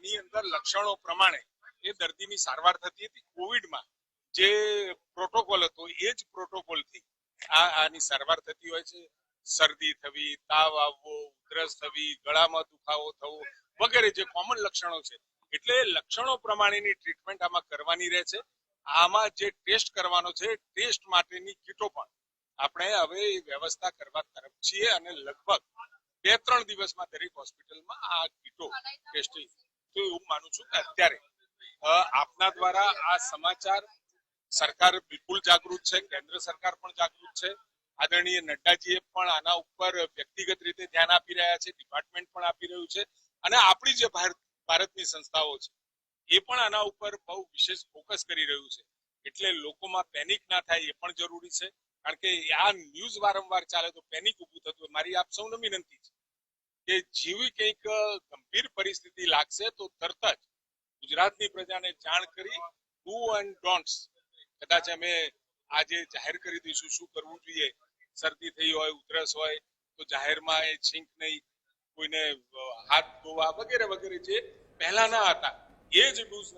આની અંદર લક્ષણો પ્રમાણે એ દર્દીની સારવાર થતી હતી. કોવિડમાં જે પ્રોટોકોલ હતો, એ જ પ્રોટોકોલથી આ આની સારવાર થતી હોય છે. શરદી થવી, તાવ આવવો, ઉધરસ થવી, ગળામાં દુખાવો થવો વગેરે જે કોમન લક્ષણો છે. એટલે લક્ષણો પ્રમાણેની ટ્રીટમેન્ટ આમાં કરવાની રહે છે. આમાં જે ટેસ્ટ કરવાનો છે ટેસ્ટ માટેની કીટો પણ આપણે હવે એ વ્યવસ્થા કરવા તરફ છીએ અને લગભગ બે ત્રણ દિવસમાં દરેક હોસ્પિટલમાં આ કીટો ટેસ્ટિંગ તો એવું માનું છું કે અત્યારે આપના દ્વારા આ સમાચાર સરકાર બિલકુલ જાગૃત છે, કેન્દ્ર સરકાર પણ જાગૃત છે. આદરણીય નડ્ડાજીએ પણ આના ઉપર વ્યક્તિગત રીતે ધ્યાન આપી રહ્યા છે, ડિપાર્ટમેન્ટ પણ આપી રહ્યું છે અને આપણી જે ભારત, ભારતની સંસ્થાઓ છે, એ પણ આના ઉપર બહુ વિશેષ ફોકસ કરી રહ્યું છે. એટલે લોકોમાં પેનિક ના થાય એ પણ જરૂરી છે. કારણ કે આ ન્યૂઝ વારંવાર ચાલે તો પેનિક ઊભું થતું મારી આપ સૌને વિનંતી છે. કે જેવી કંઈક ગંભીર પરિસ્થિતિ લાગશે તો તરત જ ગુજરાતની પ્રજાને જાણ કરી ડુ એન્ડ ડોન્ટ્સ કદાચ અમે આજે જાહેર કરી દઈશું શું કરવું જોઈએ. શરદી થઈ હોય, ઉધરસ હોય, તો જાહેરમાં એ છીંક નહીં, કોઈને હાથ ધોવા વગેરે વગેરે જે પહેલાના હતા, એ જ ડૂઝ